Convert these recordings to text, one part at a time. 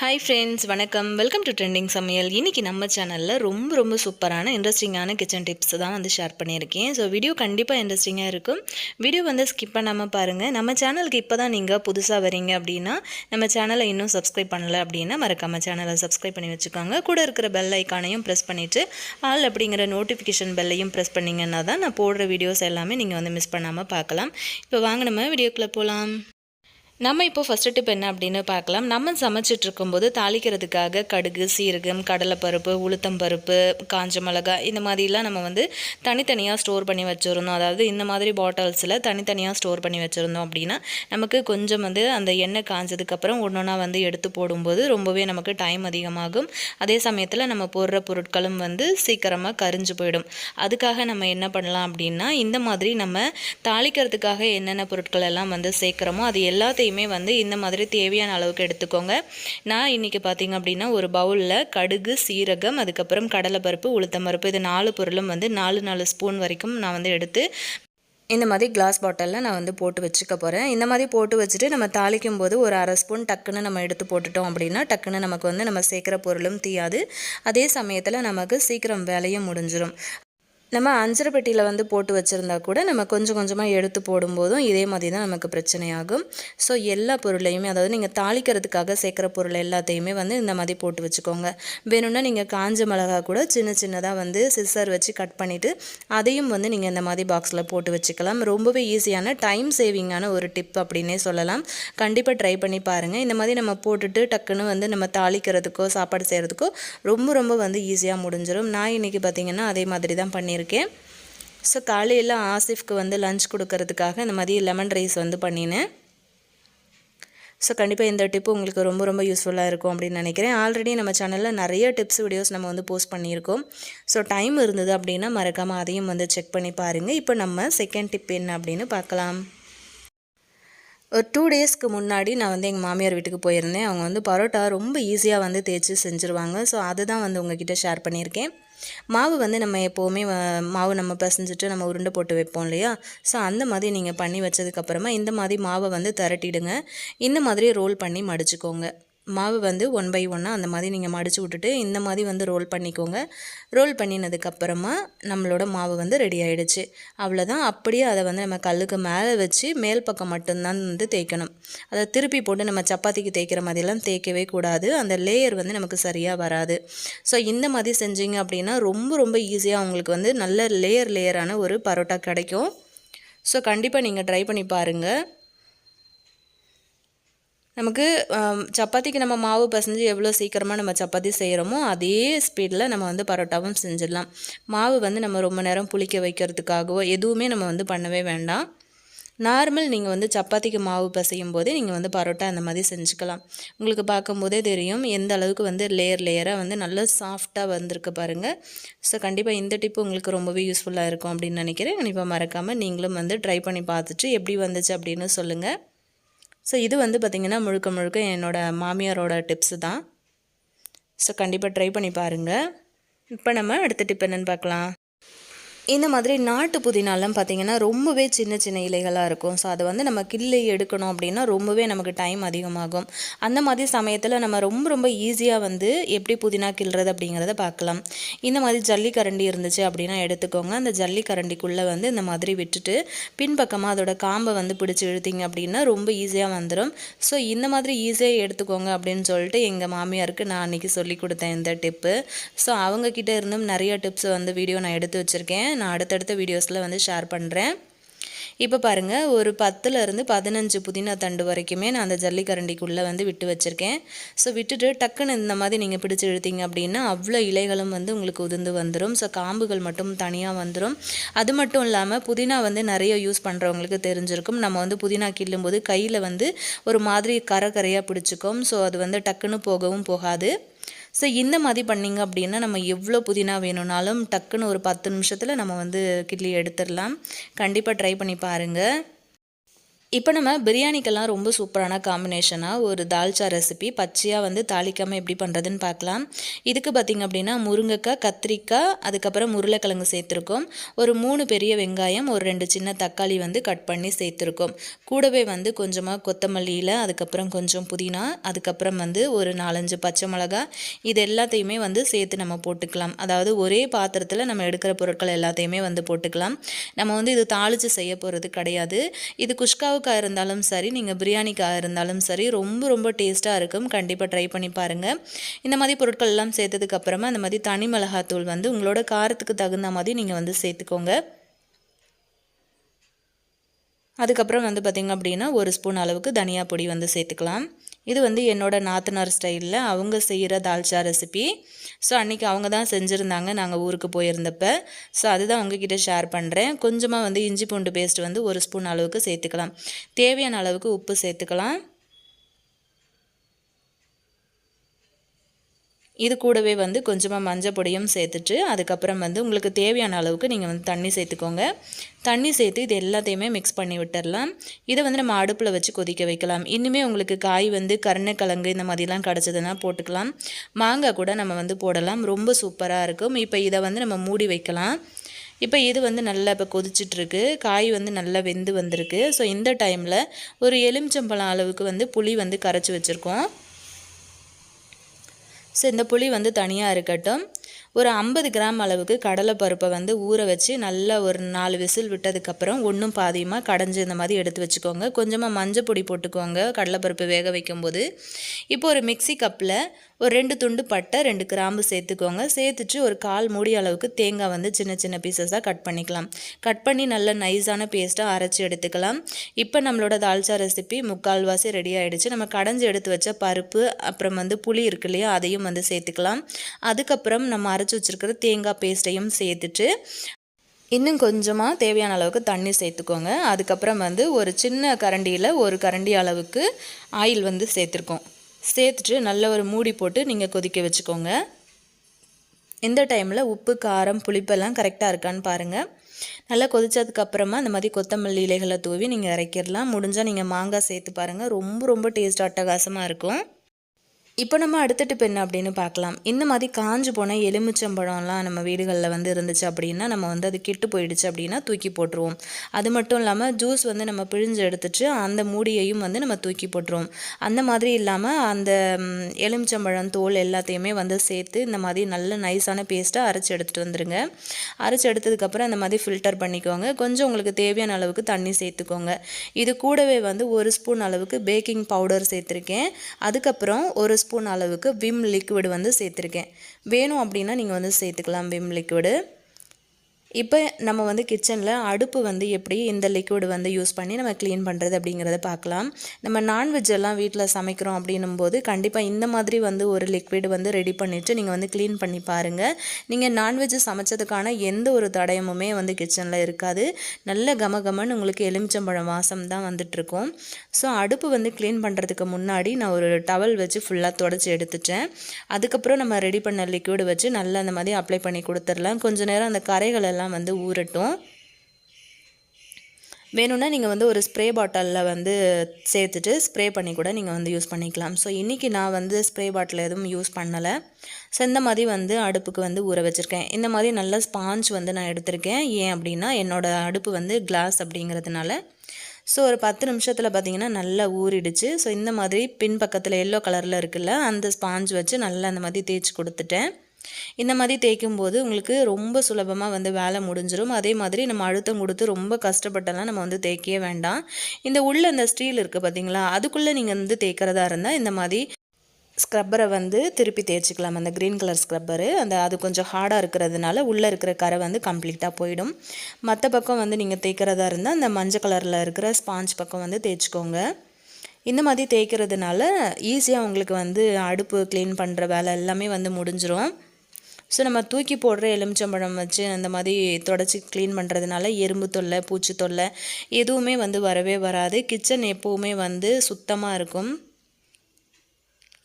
Hi friends வணக்கம். Welcome to trending சமையல். இன்றைக்கி நம்ம சேனலில் ரொம்ப ரொம்ப சூப்பரான இன்ட்ரெஸ்டிங்கான கிச்சன் டிப்ஸ் தான் வந்து ஷேர் பண்ணியிருக்கேன். ஸோ வீடியோ கண்டிப்பாக இன்ட்ரெஸ்டிங்காக இருக்கும். வீடியோ வந்து ஸ்கிப் பண்ணாமல் பாருங்கள் நம்ம சேனலுக்கு இப்போ தான் நீங்கள் புதுசாக வரீங்க அப்படின்னா நம்ம சேனலை இன்னும் சப்ஸ்கிரைப் பண்ணல அப்படின்னா மறக்காமல் சேனலை சப்ஸ்கிரைப் பண்ணி வச்சுக்கோங்க. கூட இருக்கிற பெல் ஐக்கானையும் ப்ரெஸ் பண்ணிவிட்டு ஆல் அப்படிங்கிற நோட்டிஃபிகேஷன் பெல்லையும் ப்ரெஸ் பண்ணிங்கன்னா தான் நான் போடுற வீடியோஸ் எல்லாமே நீங்கள் வந்து மிஸ் பண்ணாமல் பார்க்கலாம். இப்போ வாங்க நம்ம வீடியோக்குள்ளே போகலாம் நம்ம இப்போ ஃபஸ்ட்டு டிப் என்ன அப்படின்னு பார்க்கலாம். நம்ம சமைச்சிட்டு இருக்கும்போது தாளிக்கிறதுக்காக கடுகு சீரகம் கடலைப்பருப்பு உளுத்தம்பருப்பு காஞ்ச மிளகா இந்த மாதிரிலாம் நம்ம வந்து தனித்தனியாக ஸ்டோர் பண்ணி வச்சுருந்தோம். அதாவது இந்த மாதிரி பாட்டில்ஸில் தனித்தனியாக ஸ்டோர் பண்ணி வச்சுருந்தோம் அப்படின்னா நமக்கு கொஞ்சம் வந்து அந்த எண்ணெய் காஞ்சதுக்கப்புறம் ஒன்று ஒன்றா வந்து எடுத்து போடும்போது ரொம்பவே நமக்கு டைம் அதிகமாகும். அதே சமயத்தில் நம்ம போடுற பொருட்களும் வந்து சீக்கிரமாக கரிஞ்சு போயிடும். அதுக்காக நம்ம என்ன பண்ணலாம் அப்படின்னா இந்த மாதிரி நம்ம தாளிக்கிறதுக்காக என்னென்ன பொருட்கள் எல்லாம் வந்து சேர்க்குறோமோ அது எல்லாத்தையும் எல்லாத்தையுமே வந்து இந்த மாதிரி தேவையான அளவுக்கு எடுத்துக்கோங்க. நான் இன்றைக்கி பார்த்திங்க அப்படின்னா ஒரு பவுலில் கடுகு சீரகம் அதுக்கப்புறம் கடலைப்பருப்பு உளுத்தம்பருப்பு இது நாலு பொருளும் வந்து நாலு நாலு ஸ்பூன் வரைக்கும் நான் வந்து எடுத்து இந்த மாதிரி கிளாஸ் பாட்டிலில் நான் வந்து போட்டு வச்சுக்க போகிறேன் இந்த மாதிரி போட்டு வச்சுட்டு நம்ம தாளிக்கும் போது ஒரு அரை ஸ்பூன் டக்குன்னு நம்ம எடுத்து போட்டுட்டோம் அப்படின்னா டக்குன்னு நமக்கு வந்து நம்ம சேர்க்குற பொருளும் தீயாது. அதே சமயத்தில் நமக்கு சீக்கிரம் வேலையும் முடிஞ்சிடும் நம்ம அஞ்சரை பெட்டியில் வந்து போட்டு வச்சுருந்தா கூட நம்ம கொஞ்சம் கொஞ்சமாக எடுத்து போடும்போதும் இதே மாதிரி தான் நமக்கு பிரச்சனையாகும். ஸோ எல்லா பொருளையுமே அதாவது நீங்கள் தாளிக்கிறதுக்காக சேர்க்குற பொருள் எல்லாத்தையுமே வந்து இந்த மாதிரி போட்டு வச்சுக்கோங்க. வேணும்னா நீங்கள் காஞ்ச மிளகா கூட சின்ன சின்னதாக வந்து சிஸ்ஸர் வச்சு கட் பண்ணிவிட்டு அதையும் வந்து நீங்கள் இந்த மாதிரி பாக்ஸில் போட்டு வச்சுக்கலாம். ரொம்பவே ஈஸியான டைம் சேவிங்கான ஒரு டிப் அப்படின்னே சொல்லலாம். கண்டிப்பாக ட்ரை பண்ணி பாருங்கள் இந்த மாதிரி நம்ம போட்டுட்டு டக்குன்னு வந்து நம்ம தாளிக்கிறதுக்கோ சாப்பாடு செய்கிறதுக்கோ ரொம்ப ரொம்ப வந்து ஈஸியாக முடிஞ்சிடும் நான் இன்றைக்கி பார்த்திங்கன்னா அதே மாதிரி தான் பண்ணி பண்ணியிருக்கேன். ஸோ காலையில் ஆசிஃப்க்கு வந்து லஞ்ச் கொடுக்கறதுக்காக இந்த மாதிரி லெமன் ரைஸ் வந்து பண்ணினேன். ஸோ கண்டிப்பாக இந்த டிப்பு உங்களுக்கு ரொம்ப ரொம்ப யூஸ்ஃபுல்லாக இருக்கும் அப்படின்னு நினைக்கிறேன். ஆல்ரெடி நம்ம சேனலில் நிறைய டிப்ஸ் வீடியோஸ் நம்ம வந்து போஸ்ட் பண்ணியிருக்கோம். ஸோ டைம் இருந்தது அப்படின்னா மறக்காமல் அதையும் வந்து செக் பண்ணி பாருங்கள் இப்போ நம்ம செகண்ட் டிப் என்ன அப்படின்னு பார்க்கலாம். ஒரு டூ டேஸ்க்கு முன்னாடி நான் வந்து எங்கள் மாமியார் வீட்டுக்கு போயிருந்தேன். அவங்க வந்து பரோட்டா ரொம்ப ஈஸியாக வந்து தேய்ச்சி செஞ்சுருவாங்க. ஸோ அதுதான் வந்து உங்ககிட்ட ஷேர் பண்ணியிருக்கேன். மாவு வந்து நம்ம எப்போவுமே மாவு நம்ம பிசைஞ்சிட்டு நம்ம உருண்டை போட்டு வைப்போம் இல்லையா? ஸோ அந்த மாதிரி நீங்கள் பண்ணி வச்சதுக்கப்புறமா இந்த மாதிரி மாவை வந்து திரட்டிடுங்க. இந்த மாதிரி ரோல் பண்ணி மடிச்சுக்கோங்க. மாவு வந்து ஒன் பை ஒன்னாக அந்த மாதிரி நீங்கள் மடித்து விட்டுட்டு இந்த மாதிரி வந்து ரோல் பண்ணிக்கோங்க. ரோல் பண்ணினதுக்கப்புறமா நம்மளோட மாவு வந்து ரெடி ஆகிடுச்சு அவ்வளோதான் அப்படியே அதை வந்து நம்ம கல்லுக்கு மேலே வச்சு மேல் பக்கம் மட்டும்தான் வந்து தேய்க்கணும். அதை திருப்பி போட்டு நம்ம சப்பாத்திக்கு தேய்க்கிற மாதிரிலாம் தேய்க்கவே கூடாது. அந்த லேயர் வந்து நமக்கு சரியாக வராது. ஸோ இந்த மாதிரி செஞ்சீங்க அப்படின்னா ரொம்ப ரொம்ப ஈஸியாக உங்களுக்கு வந்து நல்ல லேயர் லேயரான ஒரு பரோட்டா கிடைக்கும். ஸோ கண்டிப்பாக நீங்கள் ட்ரை பண்ணி பாருங்கள் நமக்கு சப்பாத்திக்கு நம்ம மாவு பசைஞ்சு எவ்வளோ சீக்கிரமாக நம்ம சப்பாத்தி செய்கிறோமோ அதே ஸ்பீடில் நம்ம வந்து பரோட்டாவும் செஞ்சிடலாம். மாவு வந்து நம்ம ரொம்ப நேரம் புளிக்க வைக்கிறதுக்காகவோ எதுவுமே நம்ம வந்து பண்ணவே வேண்டாம். நார்மல் நீங்கள் வந்து சப்பாத்திக்கு மாவு பசையும் போதே நீங்கள் வந்து பரோட்டா அந்த மாதிரி செஞ்சுக்கலாம். உங்களுக்கு பார்க்கும்போதே தெரியும் எந்த அளவுக்கு வந்து லேயர் லேயராக வந்து நல்லா சாஃப்டாக வந்திருக்கு பாருங்கள் ஸோ கண்டிப்பாக இந்த டிப்பு உங்களுக்கு ரொம்பவே யூஸ்ஃபுல்லாக இருக்கும் அப்படின்னு நினைக்கிறேன். கண்டிப்பாக மறக்காமல் நீங்களும் வந்து ட்ரை பண்ணி பார்த்துட்டு எப்படி வந்துச்சு அப்படின்னு சொல்லுங்கள் ஸோ இது வந்து பார்த்திங்கன்னா முழுக்க முழுக்க என்னோடய மாமியாரோட டிப்ஸு தான். ஸோ கண்டிப்பாக ட்ரை பண்ணி பாருங்கள் இப்போ நம்ம அடுத்த டிப் என்னென்னு பார்க்கலாம். இந்த மாதிரி நாட்டு புதினாலாம் பார்த்திங்கன்னா ரொம்பவே சின்ன சின்ன இலைகளாக இருக்கும். ஸோ அதை வந்து நம்ம கிள்ளி எடுக்கணும் அப்படின்னா ரொம்பவே நமக்கு டைம் அதிகமாகும். அந்த மாதிரி சமயத்தில் நம்ம ரொம்ப ரொம்ப ஈஸியாக வந்து எப்படி புதினா கிள்றது அப்படிங்கிறத பார்க்கலாம். இந்த மாதிரி ஜல்லிக்கரண்டி இருந்துச்சு அப்படின்னா எடுத்துக்கோங்க. அந்த ஜல்லிக்கரண்டிக்குள்ளே வந்து இந்த மாதிரி விட்டுட்டு பின்பக்கமாக அதோட காம்பை வந்து பிடிச்சி இழுத்திங்க அப்படின்னா ரொம்ப ஈஸியாக வந்துடும் ஸோ இந்த மாதிரி ஈஸியாக எடுத்துக்கோங்க அப்படின்னு சொல்லிட்டு எங்கள் மாமியாருக்கு நான் அன்றைக்கி சொல்லி கொடுத்தேன் இந்த டிப்பு. ஸோ அவங்கக்கிட்ட இருந்தும் நிறைய டிப்ஸ் வந்து வீடியோ நான் எடுத்து வச்சுருக்கேன். நான் அடுத்தடுத்த வீடியோஸில் வந்து ஷேர் பண்ணுறேன் இப்போ பாருங்கள் ஒரு பத்துலேருந்து பதினஞ்சு புதினா தண்டு வரைக்குமே நான் அந்த ஜல்லிக்கரண்டிக்குள்ளே வந்து விட்டு வச்சுருக்கேன். ஸோ விட்டுட்டு டக்குன்னு இந்த மாதிரி நீங்கள் பிடிச்சி இழுத்தீங்க அப்படின்னா அவ்வளோ இலைகளும் வந்து உங்களுக்கு உதிர்ந்து வந்துடும் ஸோ காம்புகள் மட்டும் தனியாக வந்துடும் அது மட்டும் இல்லாமல் புதினா வந்து நிறைய யூஸ் பண்ணுறவங்களுக்கு தெரிஞ்சிருக்கும். நம்ம வந்து புதினா கிள்ளும்போது கையில் வந்து ஒரு மாதிரி கரை கரையாக பிடிச்சிக்கும். ஸோ அது வந்து டக்குன்னு போகவும் போகாது. ஸோ இந்த மாதிரி பண்ணிங்க அப்படின்னா நம்ம எவ்வளோ புதினா வேணும்னாலும் டக்குன்னு ஒரு பத்து நிமிஷத்தில் நம்ம வந்து கிட்லி எடுத்துடலாம். கண்டிப்பாக ட்ரை பண்ணி பாருங்கள் இப்போ நம்ம பிரியாணிக்கெல்லாம் ரொம்ப சூப்பரான காம்பினேஷனாக ஒரு தால்ச்சா ரெசிபி பச்சையாக வந்து தாளிக்காமல் எப்படி பண்ணுறதுன்னு பார்க்கலாம். இதுக்கு பார்த்திங்க அப்படின்னா முருங்கைக்காய் கத்திரிக்காய் அதுக்கப்புறம் உருளைக்கிழங்கு சேர்த்துருக்கோம். ஒரு மூணு பெரிய வெங்காயம் ஒரு ரெண்டு சின்ன தக்காளி வந்து கட் பண்ணி சேர்த்துருக்கோம். கூடவே வந்து கொஞ்சமாக கொத்தமல்லியில் அதுக்கப்புறம் கொஞ்சம் புதினா அதுக்கப்புறம் வந்து ஒரு நாலஞ்சு பச்சை மிளகா. இது எல்லாத்தையுமே வந்து சேர்த்து நம்ம போட்டுக்கலாம். அதாவது ஒரே பாத்திரத்தில் நம்ம எடுக்கிற பொருட்கள் எல்லாத்தையுமே வந்து போட்டுக்கலாம். நம்ம வந்து இது தாளித்து செய்ய போகிறது கிடையாது. இது குஷ்கா புலாவுக்காக இருந்தாலும் சரி நீங்கள் பிரியாணிக்காக இருந்தாலும் சரி ரொம்ப ரொம்ப டேஸ்ட்டாக இருக்கும். கண்டிப்பாக ட்ரை பண்ணி பாருங்கள் இந்த மாதிரி பொருட்கள் எல்லாம் சேர்த்ததுக்கப்புறமா இந்த மாதிரி தனி மிளகாத்தூள் வந்து உங்களோட காரத்துக்கு தகுந்த மாதிரி நீங்கள் வந்து சேர்த்துக்கோங்க. அதுக்கப்புறம் வந்து பார்த்திங்க அப்படின்னா ஒரு ஸ்பூன் அளவுக்கு தனியா பொடி வந்து சேர்த்துக்கலாம். இது வந்து என்னோடய நாத்தனார் ஸ்டைலில் அவங்க செய்கிற தால்ச்சா ரெசிபி ஸோ அன்றைக்கி அவங்க தான் செஞ்சுருந்தாங்க. நாங்கள் ஊருக்கு போயிருந்தப்ப. ஸோ அதுதான் உங்ககிட்ட ஷேர் பண்ணுறேன் கொஞ்சமாக வந்து இஞ்சி பூண்டு பேஸ்ட் வந்து ஒரு ஸ்பூன் அளவுக்கு சேர்த்துக்கலாம். தேவையான அளவுக்கு உப்பு சேர்த்துக்கலாம். இது கூடவே வந்து கொஞ்சமாக மஞ்சள் பொடியும் சேர்த்துட்டு அதுக்கப்புறம் வந்து உங்களுக்கு தேவையான அளவுக்கு நீங்கள் வந்து தண்ணி சேர்த்துக்கோங்க. தண்ணி சேர்த்து இது எல்லாத்தையுமே மிக்ஸ் பண்ணி விட்டுடலாம் இதை வந்து நம்ம அடுப்பில் வச்சு கொதிக்க வைக்கலாம். இன்னுமே உங்களுக்கு காய் வந்து கருணைக்கிழங்கு இந்த மாதிரிலாம் கிடச்சதுன்னா போட்டுக்கலாம். மாங்காய் கூட நம்ம வந்து போடலாம். ரொம்ப சூப்பராக இருக்கும். இப்போ இதை வந்து நம்ம மூடி வைக்கலாம். இப்போ இது வந்து நல்லா இப்போ கொதிச்சிட்ருக்கு. காய் வந்து நல்லா வெந்து வந்திருக்கு. ஸோ இந்த டைமில் ஒரு எலுமிச்சம்பழம் அளவுக்கு வந்து புளி வந்து கரைச்சி வச்சுருக்கோம். ஸோ இந்த புளி வந்து தனியாக இருக்கட்டும். ஒரு ஐம்பது கிராம் அளவுக்கு கடலைப்பருப்பை வந்து ஊற வச்சு நல்லா ஒரு நாலு விசில் விட்டதுக்கப்புறம் ஒன்றும் பாதியமாக கடைஞ்சி இந்த மாதிரி எடுத்து வச்சுக்கோங்க. கொஞ்சமாக மஞ்சள் பொடி போட்டுக்கோங்க. கடலைப்பருப்பு வேக வைக்கும்போது. இப்போ ஒரு மிக்சி கப்பில் ஒரு ரெண்டு துண்டு பட்டை ரெண்டு கிராம்பு சேர்த்துக்கோங்க. சேர்த்துட்டு ஒரு கால் மூடி அளவுக்கு தேங்காய் வந்து சின்ன சின்ன பீசஸாக கட் பண்ணிக்கலாம். கட் பண்ணி நல்ல நைஸான பேஸ்ட்டாக அரைச்சி எடுத்துக்கலாம். இப்போ நம்மளோட தால்ச்சா ரெசிபி முக்கால்வாசி ரெடி ஆகிடுச்சு நம்ம கடைஞ்சி எடுத்து வச்ச பருப்பு அப்புறம் வந்து புளி இருக்கு இல்லையா அதையும் வந்து சேர்த்துக்கலாம். அதுக்கப்புறம் நம்ம அரைச்சி வச்சுருக்கிற தேங்காய் பேஸ்ட்டையும் சேர்த்துட்டு இன்னும் கொஞ்சமாக தேவையான அளவுக்கு தண்ணி சேர்த்துக்கோங்க. அதுக்கப்புறம் வந்து ஒரு சின்ன கரண்டியில் ஒரு கரண்டி அளவுக்கு ஆயில் வந்து சேர்த்துருக்கோம். சேர்த்துட்டு நல்ல ஒரு மூடி போட்டு நீங்கள் கொதிக்க வச்சுக்கோங்க. இந்த டைமில் உப்பு காரம் புளிப்பெல்லாம் கரெக்டாக இருக்கான்னு பாருங்கள் நல்லா கொதிச்சதுக்கப்புறமா இந்த மாதிரி கொத்தமல்லி இலைகளை தூவி நீங்கள் இறக்கிடலாம். முடிஞ்சால் நீங்கள் மாங்காய் சேர்த்து பாருங்கள் ரொம்ப ரொம்ப டேஸ்ட் அட்டகாசமாக இருக்கும். இப்போ நம்ம அடுத்த டிப் என்ன அப்படின்னு பார்க்கலாம். இந்த மாதிரி காஞ்சு போன எலுமிச்சம்பழம்லாம் நம்ம வீடுகளில் வந்து இருந்துச்சு அப்படின்னா நம்ம வந்து அது கெட்டு போயிடுச்சு அப்படின்னா தூக்கி போட்டுருவோம். அது மட்டும் இல்லாமல் ஜூஸ் வந்து நம்ம பிழிஞ்சு எடுத்துட்டு அந்த மூடியையும் வந்து நம்ம தூக்கி போட்டுருவோம். அந்த மாதிரி இல்லாமல் அந்த எலுமிச்சம்பழம் தோல் எல்லாத்தையுமே வந்து சேர்த்து இந்த மாதிரி நல்ல நைஸான பேஸ்ட்டாக அரைச்சி எடுத்துகிட்டு வந்துடுங்க அரைச்சி எடுத்ததுக்கப்புறம் அந்த மாதிரி ஃபில்டர் பண்ணிக்கோங்க. கொஞ்சம் உங்களுக்கு தேவையான அளவுக்கு தண்ணி சேர்த்துக்கோங்க. இது கூடவே வந்து ஒரு ஸ்பூன் அளவுக்கு பேக்கிங் பவுடர் சேர்த்துருக்கேன். அதுக்கப்புறம் ஒரு ஸ்பூன் அளவுக்கு விம் லிக்விட் வந்து சேர்த்துருக்கேன். வேணும் அப்படின்னா நீங்கள் வந்து சேர்த்துக்கலாம் விம் லிக்விடு இப்போ நம்ம வந்து கிச்சனில் அடுப்பு வந்து எப்படி இந்த லிக்விட் வந்து யூஸ் பண்ணி நம்ம க்ளீன் பண்ணுறது அப்படிங்கிறத பார்க்கலாம். நம்ம நான்வெஜ் எல்லாம் வீட்டில் சமைக்கிறோம் அப்படின்னும் போது கண்டிப்பாக இந்த மாதிரி வந்து ஒரு லிக்விட் வந்து ரெடி பண்ணிவிட்டு நீங்கள் வந்து க்ளீன் பண்ணி பாருங்கள் நீங்கள் நான்வெஜ் சமைச்சதுக்கான எந்த ஒரு தடயமுமே வந்து கிச்சனில் இருக்காது. நல்ல கமகமன்னு உங்களுக்கு எலுமிச்சம்பழம் வாசம் தான் வந்துட்டுருக்கும். ஸோ அடுப்பு வந்து க்ளீன் பண்ணுறதுக்கு முன்னாடி நான் ஒரு டவல் வச்சு ஃபுல்லாக தொடச்சி எடுத்துட்டேன். அதுக்கப்புறம் நம்ம ரெடி பண்ண லிக்விட் வச்சு நல்லா அந்த மாதிரி அப்ளை பண்ணி கொடுத்துடலாம். கொஞ்சம் நேரம் அந்த கரைகள் இதெல்லாம் வந்து ஊறட்டும். வேணும்னா நீங்கள் வந்து ஒரு ஸ்ப்ரே பாட்டிலில் வந்து சேர்த்துட்டு ஸ்ப்ரே பண்ணி கூட நீங்கள் வந்து யூஸ் பண்ணிக்கலாம். ஸோ இன்றைக்கி நான் வந்து ஸ்ப்ரே பாட்டில் எதுவும் யூஸ் பண்ணலை. ஸோ இந்த மாதிரி வந்து அடுப்புக்கு வந்து ஊற வச்சுருக்கேன். இந்த மாதிரி நல்ல ஸ்பாஞ்ச் வந்து நான் எடுத்திருக்கேன். ஏன் அப்படின்னா என்னோடய அடுப்பு வந்து கிளாஸ் அப்படிங்கிறதுனால. ஸோ ஒரு பத்து நிமிஷத்தில் பார்த்தீங்கன்னா நல்லா ஊறிடுச்சு. ஸோ இந்த மாதிரி பின் பக்கத்தில் எல்லோ கலரில் இருக்குல்ல அந்த ஸ்பாஞ்ச் வச்சு நல்லா அந்த மாதிரி தேய்ச்சி கொடுத்துட்டேன். இந்த மாதிரி தேய்க்கும் போது உங்களுக்கு ரொம்ப சுலபமாக வந்து வேலை முடிஞ்சிடும் அதே மாதிரி நம்ம அழுத்தம் கொடுத்து ரொம்ப கஷ்டப்பட்டெல்லாம் நம்ம வந்து தேய்க்கவே வேண்டாம். இந்த உள்ள அந்த ஸ்டீல் இருக்குது பார்த்தீங்களா அதுக்குள்ளே நீங்கள் வந்து தேய்க்கிறதா இருந்தால் இந்த மாதிரி ஸ்க்ரப்பரை வந்து திருப்பி தேய்ச்சிக்கலாம். அந்த க்ரீன் கலர் ஸ்க்ரப்பரு அந்த அது கொஞ்சம் ஹார்டாக இருக்கிறதுனால உள்ளே இருக்கிற கரை வந்து கம்ப்ளீட்டாக போயிடும். மற்ற பக்கம் வந்து நீங்கள் தேய்க்கிறதா இருந்தால் அந்த மஞ்சள் கலரில் இருக்கிற ஸ்பாஞ்ச் பக்கம் வந்து தேய்ச்சிக்கோங்க. இந்த மாதிரி தேய்க்கிறதுனால ஈஸியாக உங்களுக்கு வந்து அடுப்பு க்ளீன் பண்ணுற வேலை எல்லாமே வந்து முடிஞ்சிடும் ஸோ நம்ம தூக்கி போடுற எலுமிச்சம்பழம் வச்சு அந்த மாதிரி தொடச்சி க்ளீன் பண்ணுறதுனால எறும்பு தொல்லை பூச்சி தொல்லை எதுவுமே வந்து வரவே வராது. கிச்சன் எப்போவுமே வந்து சுத்தமாக இருக்கும்.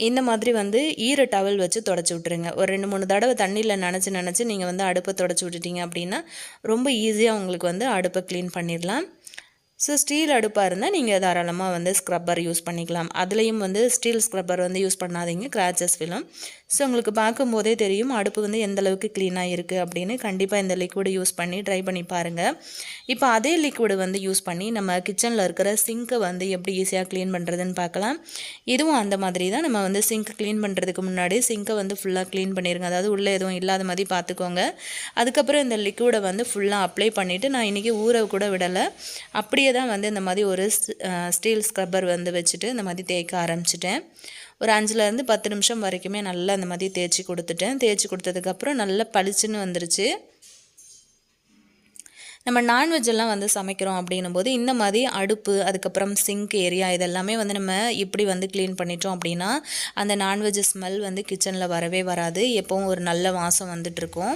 இந்த மாதிரி வந்து ஈர டவல் வச்சு தொடச்சி விட்ருங்க ஒரு ரெண்டு மூணு தடவை தண்ணியில் நினச்சி நினச்சி நீங்கள் வந்து அடுப்பை தொடச்சி விட்டுட்டீங்க அப்படின்னா ரொம்ப ஈஸியாக உங்களுக்கு வந்து அடுப்பை க்ளீன் பண்ணிடலாம். ஸோ ஸ்டீல் அடுப்பாக இருந்தால் நீங்கள் தாராளமாக வந்து ஸ்க்ரப்பர் யூஸ் பண்ணிக்கலாம். அதுலேயும் வந்து ஸ்டீல் ஸ்க்ரப்பர் வந்து யூஸ் பண்ணாதீங்க. கிராச்சஸ் விழும் ஸோ உங்களுக்கு பார்க்கும்போதே தெரியும் அடுப்பு வந்து எந்தளவுக்கு க்ளீனாக இருக்குது அப்படின்னு. கண்டிப்பாக இந்த லிக்விடு யூஸ் பண்ணி ட்ரை பண்ணி பாருங்கள் இப்போ அதே லிக்விடு வந்து யூஸ் பண்ணி நம்ம கிச்சனில் இருக்கிற சிங்க்கை வந்து எப்படி ஈஸியாக க்ளீன் பண்ணுறதுன்னு பார்க்கலாம். இதுவும் அந்த மாதிரி தான். நம்ம வந்து சிங்க் க்ளீன் பண்ணுறதுக்கு முன்னாடி சிங்க்கை வந்து ஃபுல்லாக க்ளீன் பண்ணிடுங்க அதாவது உள்ளே எதுவும் இல்லாத மாதிரி பார்த்துக்கோங்க. அதுக்கப்புறம் இந்த லிக்விடை வந்து ஃபுல்லாக அப்ளை பண்ணிவிட்டு நான் இன்றைக்கி ஊற கூட விடலை. அப்படியே தான் வந்து இந்த மாதிரி ஒரு ஸ்டீல் ஸ்க்ரப்பர் வந்து வச்சுட்டு இந்த மாதிரி தேய்க்க ஆரம்பிச்சிட்டேன். ஒரு அஞ்சுலேருந்து பத்து நிமிஷம் வரைக்குமே நல்லா இந்த மாதிரி தேய்ச்சி கொடுத்துட்டேன். தேய்ச்சி கொடுத்ததுக்கப்புறம் நல்லா பளிச்சுன்னு வந்துருச்சு. நம்ம நான்வெஜ் எல்லாம் வந்து சமைக்கிறோம் அப்படின்னும் போது இந்த மாதிரி அடுப்பு அதுக்கப்புறம் சிங்க் ஏரியா இதெல்லாமே வந்து நம்ம இப்படி வந்து க்ளீன் பண்ணிட்டோம் அப்படின்னா அந்த நான்வெஜ் ஸ்மெல் வந்து கிச்சனில் வரவே வராது. எப்போவும் ஒரு நல்ல வாசம் வந்துட்டு இருக்கும்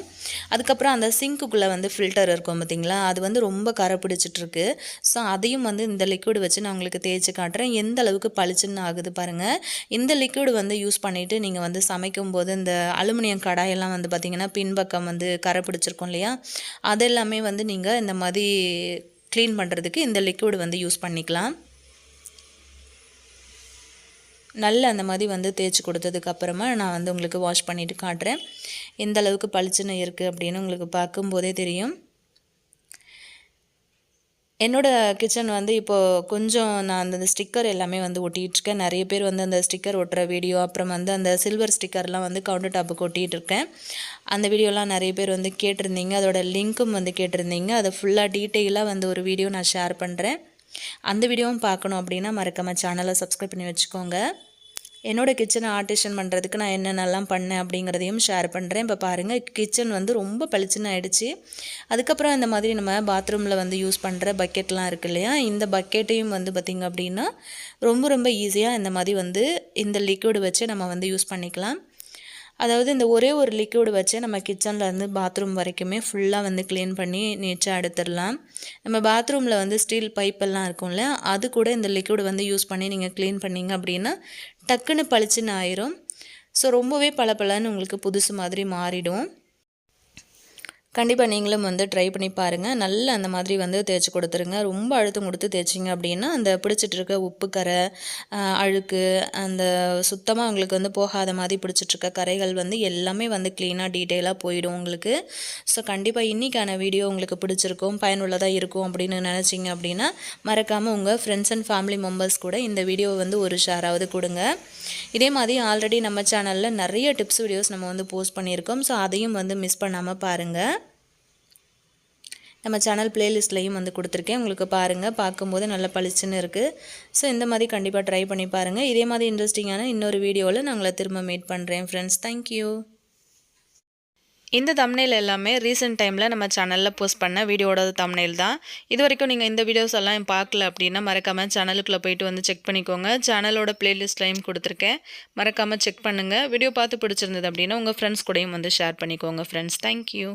அதுக்கப்புறம் அந்த சிங்க்குள்ளே வந்து ஃபில்டர் இருக்கும் பார்த்திங்களா அது வந்து ரொம்ப கரை பிடிச்சிட்ருக்கு ஸோ அதையும் வந்து இந்த லிக்விட் வச்சு நான் உங்களுக்கு தேய்ச்சி காட்டுறேன். எந்த அளவுக்கு பளிச்சுன்னு ஆகுது பாருங்கள் இந்த லிக்விட் வந்து யூஸ் பண்ணிவிட்டு நீங்கள் வந்து சமைக்கும் போது இந்த அலுமினியம் கடாயெல்லாம் வந்து பார்த்திங்கன்னா பின்பக்கம் வந்து கரை பிடிச்சிருக்கும் இல்லையா? அதெல்லாமே வந்து நீங்கள் இந்த மாதிரி க்ளீன் பண்ணுறதுக்கு இந்த லிக்விட் வந்து யூஸ் பண்ணிக்கலாம். நல்ல அந்த மாதிரி வந்து தேய்ச்சி கொடுத்ததுக்கு அப்புறமா நான் வந்து உங்களுக்கு வாஷ் பண்ணிவிட்டு காட்டுறேன். எந்த அளவுக்கு பளிச்சுன்னு இருக்குது அப்படின்னு உங்களுக்கு பார்க்கும்போதே தெரியும். என்னோடய கிச்சன் வந்து இப்போது கொஞ்சம் நான் அந்த ஸ்டிக்கர் எல்லாமே வந்து ஒட்டிகிட்ருக்கேன் நிறைய பேர் வந்து அந்த ஸ்டிக்கர் ஒட்டுற வீடியோ அப்புறம் வந்து அந்த சில்வர் ஸ்டிக்கர்லாம் வந்து கவுண்டர் டாப்புக்கு ஒட்டிகிட்ருக்கேன் அந்த வீடியோலாம் நிறைய பேர் வந்து கேட்டிருந்தீங்க. அதோட லிங்க்கும் வந்து கேட்டிருந்தீங்க. அதை ஃபுல்லாக டீட்டெயிலாக வந்து ஒரு வீடியோ நான் ஷேர் பண்ணுறேன் அந்த வீடியோவும் பார்க்கணும் அப்படின்னா மறக்காமல் சேனலை சப்ஸ்கிரைப் பண்ணி வச்சுக்கோங்க. என்னோடய கிச்சனை ஆர்டிஷன் பண்ணுறதுக்கு நான் என்னென்னலாம் பண்ணேன் அப்படிங்கிறதையும் ஷேர் பண்ணுறேன் இப்போ பாருங்கள் கிச்சன் வந்து ரொம்ப பளிச்சுன்னு ஆகிடுச்சு அதுக்கப்புறம் இந்த மாதிரி நம்ம பாத்ரூமில் வந்து யூஸ் பண்ணுற பக்கெட்லாம் இருக்குது இல்லையா? இந்த பக்கெட்டையும் வந்து பார்த்திங்க அப்படின்னா ரொம்ப ரொம்ப ஈஸியாக இந்த மாதிரி வந்து இந்த லிக்விட் வச்சு நம்ம வந்து யூஸ் பண்ணிக்கலாம். அதாவது இந்த ஒரே ஒரு லிக்விட் வச்சு நம்ம கிச்சனில் இருந்து பாத்ரூம் வரைக்குமே ஃபுல்லாக வந்து க்ளீன் பண்ணி நீச்சாக எடுத்துடலாம். நம்ம பாத்ரூமில் வந்து ஸ்டீல் பைப்பெல்லாம் இருக்கும்ல அது கூட இந்த லிக்விட் வந்து யூஸ் பண்ணி நீங்கள் க்ளீன் பண்ணிங்க அப்படின்னா டக்குன்னு பளிச்சுன்னு ஆயிரும். ஸோ ரொம்பவே பளபளன்னு உங்களுக்கு புதுசு மாதிரி மாறிடும். கண்டிப்பாக நீங்களும் வந்து ட்ரை பண்ணி பாருங்கள் நல்லா அந்த மாதிரி வந்து தேய்ச்சி கொடுத்துருங்க. ரொம்ப அழுத்தம் கொடுத்து தேய்ச்சிங்க அப்படின்னா அந்த பிடிச்சிட்டு இருக்க உப்பு கரை அழுக்கு அந்த சுத்தமாக உங்களுக்கு வந்து போகாத மாதிரி பிடிச்சிட்ருக்க கரைகள் வந்து எல்லாமே வந்து க்ளீனாக டீட்டெயிலாக போயிடும் உங்களுக்கு. ஸோ கண்டிப்பாக இன்றைக்கான வீடியோ உங்களுக்கு பிடிச்சிருக்கும் பயனுள்ளதாக இருக்கும் அப்படின்னு நினச்சிங்க அப்படின்னா மறக்காமல் உங்கள் ஃப்ரெண்ட்ஸ் அண்ட் ஃபேமிலி மெம்பர்ஸ் கூட இந்த வீடியோவை வந்து ஒரு ஷேராவது கொடுங்க. இதே மாதிரி ஆல்ரெடி நம்ம சேனலில் நிறைய டிப்ஸ் வீடியோஸ் நம்ம வந்து போஸ்ட் பண்ணியிருக்கோம். ஸோ அதையும் வந்து மிஸ் பண்ணாமல் பாருங்கள் நம்ம சேனல் பிளேலிஸ்ட்லையும் வந்து கொடுத்துருக்கேன். உங்களுக்கு பாருங்கள் பார்க்கும்போது நல்ல பளிச்சுன்னு இருக்குது ஸோ இந்த மாதிரி கண்டிப்பாக ட்ரை பண்ணி பாருங்கள் இதே மாதிரி இன்ட்ரெஸ்டிங்கான இன்னொரு வீடியோவில் நாங்களை திரும்ப மீட் பண்ணுறேன் ஃப்ரெண்ட்ஸ் தேங்க்யூ இந்த தம்னையில் எல்லாமே ரீசெண்ட் டைமில் நம்ம சேனலில் போஸ்ட் பண்ண வீடியோட தம்னையில் தான். இது வரைக்கும் நீங்கள் இந்த வீடியோஸ் எல்லாம் பார்க்கல அப்படின்னா மறக்காமல் சேனலுக்குள்ளே போயிட்டு வந்து செக் பண்ணிக்கோங்க. சேனலோட பிளேலிஸ்ட்லையும் கொடுத்துருக்கேன். மறக்காமல் செக் பண்ணுங்கள் வீடியோ பார்த்து பிடிச்சிருந்தது அப்படின்னா உங்கள் ஃப்ரெண்ட்ஸ் கூடயும் வந்து ஷேர் பண்ணிக்கோங்க ஃப்ரெண்ட்ஸ் தேங்க்யூ